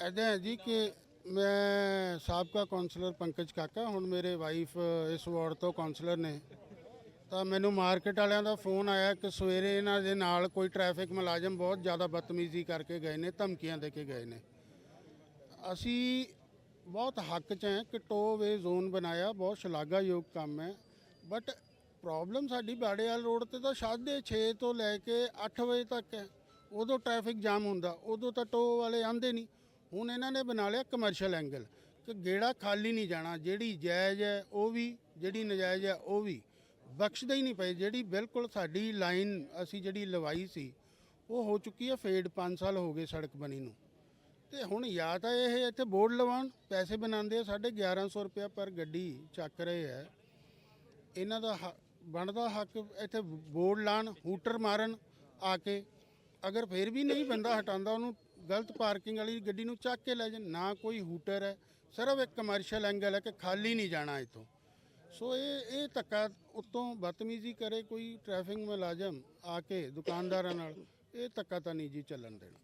ਐਦਾਂ ਹੈ ਜੀ ਕਿ ਮੈਂ ਸਾਬਕਾ ਕਾਉਂਸਲਰ ਪੰਕਜ ਕਾਕਾ, ਹੁਣ ਮੇਰੇ ਵਾਈਫ ਇਸ ਵਾਰਡ ਤੋਂ ਕਾਉਂਸਲਰ ਨੇ। ਤਾਂ ਮੈਨੂੰ ਮਾਰਕੀਟ ਵਾਲਿਆਂ ਦਾ ਫੋਨ ਆਇਆ ਕਿ ਸਵੇਰੇ ਇਹਨਾਂ ਦੇ ਨਾਲ ਕੋਈ ਟ੍ਰੈਫਿਕ ਮੁਲਾਜ਼ਮ ਬਹੁਤ ਜ਼ਿਆਦਾ ਬਦਤਮੀਜ਼ੀ ਕਰਕੇ ਗਏ ਨੇ, ਧਮਕੀਆਂ ਦੇ ਕੇ ਗਏ ਨੇ। ਅਸੀਂ ਬਹੁਤ ਹੱਕ 'ਚ ਹੈ ਕਿ ਟੋਵੇ ਜ਼ੋਨ ਬਣਾਇਆ, ਬਹੁਤ ਸ਼ਲਾਘਾਯੋਗ ਕੰਮ ਹੈ। ਬਟ ਪ੍ਰੋਬਲਮ ਸਾਡੀ ਬਾੜੇਵਾਲ ਰੋਡ ਤੇ ਤਾਂ ਸਾਢੇ 6 ਤੋਂ ਲੈ ਕੇ 8 ਵਜੇ ਤੱਕ ਹੈ। ਉਦੋਂ ਟ੍ਰੈਫਿਕ ਜਾਮ ਹੁੰਦਾ, ਉਦੋਂ ਤਾਂ ਟੋ ਵਾਲੇ ਆਂਦੇ ਨਹੀਂ। ਹੁਣ ਇਹਨਾਂ ਨੇ ਬਣਾ ਲਿਆ ਕਮਰਸ਼ੀਅਲ ਐਂਗਲ ਕਿ ਗੇੜਾ ਖਾਲੀ ਨਹੀਂ ਜਾਣਾ, ਜਿਹੜੀ ਜਾਇਜ਼ ਹੈ ਉਹ ਵੀ, ਜਿਹੜੀ ਨਜਾਇਜ਼ ਹੈ ਉਹ ਵੀ। ਬਖਸ਼ਦੇ ਹੀ ਨਹੀਂ ਪਏ, ਜਿਹੜੀ ਬਿਲਕੁਲ ਸਾਡੀ ਲਾਈਨ ਅਸੀਂ ਜਿਹੜੀ ਲਵਾਈ ਸੀ, ਉਹ ਹੋ ਚੁੱਕੀ ਹੈ ਫੇਡ 5 ਸਾਲ ਹੋ ਗਏ ਸੜਕ ਬਣੀ ਨੂੰ। ਤੇ ਹੁਣ ਜਾਂ ਤਾਂ ਇਹ ਇੱਥੇ ਬੋਰਡ ਲਵਾਉਣ, ਪੈਸੇ ਬਣਾਉਂਦੇ ਆ, ਸਾਢੇ 1100 ਰੁਪਇਆ ਪਰ ਗੱਡੀ ਚੱਕ ਰਹੇ ਹੈ ਇਹਨਾਂ ਦਾ ਹ- ਬਣਦਾ ਹੱਕ ਇੱਥੇ ਬੋਰਡ ਲਾਣ ਹੂਟਰ ਮਾਰਨ ਆ ਕੇ, ਅਗਰ ਫਿਰ ਵੀ ਨਹੀਂ ਬੰਦਾ ਹਟਾਉਂਦਾ ਉਹਨੂੰ ਗਲਤ ਪਾਰਕਿੰਗ ਵਾਲੀ ਗੱਡੀ ਨੂੰ ਚੱਕ ਕੇ ਲੈ ਜਾਣ। ਨਾ ਕੋਈ ਹੂਟਰ ਹੈ। ਸਿਰਫ ਇੱਕ ਕਮਰਸ਼ੀਅਲ ਐਂਗਲ ਹੈ ਕਿ ਖਾਲੀ ਨਹੀਂ ਜਾਣਾ ਇੱਥੋਂ। ਸੋ ਇਹ ਇਹ ਧੱਕਾ ਉੱਤੋਂ ਬਦਤਮੀਜ਼ੀ ਕਰੇ ਕੋਈ ਟ੍ਰੈਫਿਕ ਮੁਲਾਜ਼ਮ ਆ ਕੇ ਦੁਕਾਨਦਾਰਾਂ ਨਾਲ। ਇਹ ਧੱਕਾ ਤਾਂ ਨਹੀਂ ਜੀ ਚੱਲਣ ਦੇਣਾ।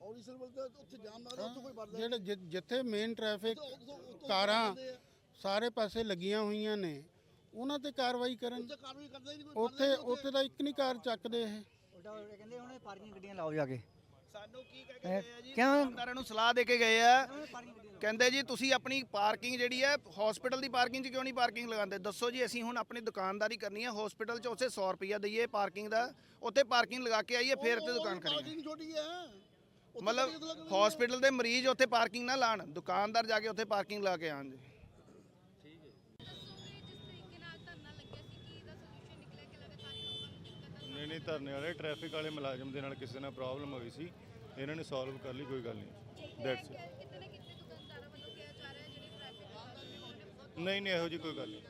ਔਰੀਸਲ ਵੱਲ ਤਾਂ ਉੱਥੇ ਜਾਮ ਲੱਗਦਾ ਉੱਥੇ ਕੋਈ ਵੜਦਾ ਜਿਹੜੇ ਜਿ- ਜਿੱਥੇ ਮੇਨ ਟ੍ਰੈਫਿਕ ਕਾਰਾਂ ਸਾਰੇ ਪਾਸੇ ਲੱਗੀਆਂ ਹੋਈਆਂ ਨੇ ਉਹਨਾਂ ਤੇ ਕਾਰਵਾਈ ਕਰਨ। ਉੱਥੇ ਕਾਰਵਾਈ ਕਰਦਾ ਹੀ ਨਹੀਂ ਕੋਈ। ਉੱਥੇ ਉੱਥੇ ਤਾਂ ਇੱਕ ਨਹੀਂ ਕਾਰ ਚੱਕਦੇ ਇਹ। ਉਲਟਾ ਕਹਿੰਦੇ ਹੁਣ ਪਾਰਕਿੰਗ ਗੱਡੀਆਂ ਲਾਓ ਜਾ ਕੇ। ਸਾਨੂੰ ਕੀ ਕਹਿ ਕੇ ਗਏ ਆ ਜੀ? ਕਿਉਂ? ਦੁਕਾਨਦਾਰਾਂ ਨੂੰ ਸਲਾਹ ਦੇ ਕੇ ਗਏ ਆ। ਪਾਰਕਿੰਗ ਗੱਡੀਆਂ ਕਹਿੰਦੇ ਜੀ ਤੁਸੀਂ ਆਪਣੀ ਪਾਰਕਿੰਗ ਜਿਹੜੀ ਹੈ ਹਸਪੀਟਲ ਦੀ ਪਾਰਕਿੰਗ 'ਚ ਕਿਉਂ ਨਹੀਂ ਪਾਰਕਿੰਗ ਲਗਾਉਂਦੇ? ਦੱਸੋ ਜੀ ਅਸੀਂ ਹੁਣ ਆਪਣੀ ਦੁਕਾਨਦਾਰੀ ਕਰਨੀ ਹੈ ਹਸਪੀਟਲ 'ਚ ਉੱਥੇ 100 ਰੁਪਈਆ ਦਈਏ ਪਾਰਕਿੰਗ ਦਾ। ਉੱਥੇ ਪਾਰਕਿੰਗ ਲਗਾ ਕੇ ਆਈਏ ਫਿਰ ਤੇ ਦੁਕਾਨ ਕਰੀਏ। ਪਾਰਕਿੰਗ ਛੋਟੀ ਹੈ ਉੱਥੇ ਮਤਲਬ ਹਸਪੀਟਲ ਦੇ ਮਰੀਜ਼ ਉੱਥੇ ਪਾਰਕਿੰਗ ਨਾ ਲਾਣ ਦੁਕਾਨਦਾਰ ਜਾ ਕੇ ਉੱਥੇ ਪਾਰਕਿੰਗ ਲਾ ਕੇ ਆਣ ਜੀ। ਨਹੀਂ ਧਰਨੇ ਵਾਲੇ ਟ੍ਰੈਫਿਕ ਵਾਲੇ ਮੁਲਾਜ਼ਮ ਦੇ ਨਾਲ ਕਿਸੇ ਨਾਲ ਪ੍ਰੋਬਲਮ ਹੋਈ ਸੀ ਇਹਨਾਂ ਨੇ ਸੋਲਵ ਕਰ ਲਈ ਕੋਈ ਗੱਲ ਨਹੀਂ। ਦੈਟਸ ਕਿਤੇ ਨਾ ਕਿਤੇ ਦੁਕਾਨਦਾਰਾਂ ਵੱਲੋਂ ਕਿਹਾ ਜਾ ਰਿਹਾ ਹੈ ਜਿਹੜੀ ਟ੍ਰੈਫਿਕ ਨਹੀਂ ਨਹੀਂ ਇਹੋ ਜੀ ਕੋਈ ਗੱਲ ਨਹੀਂ।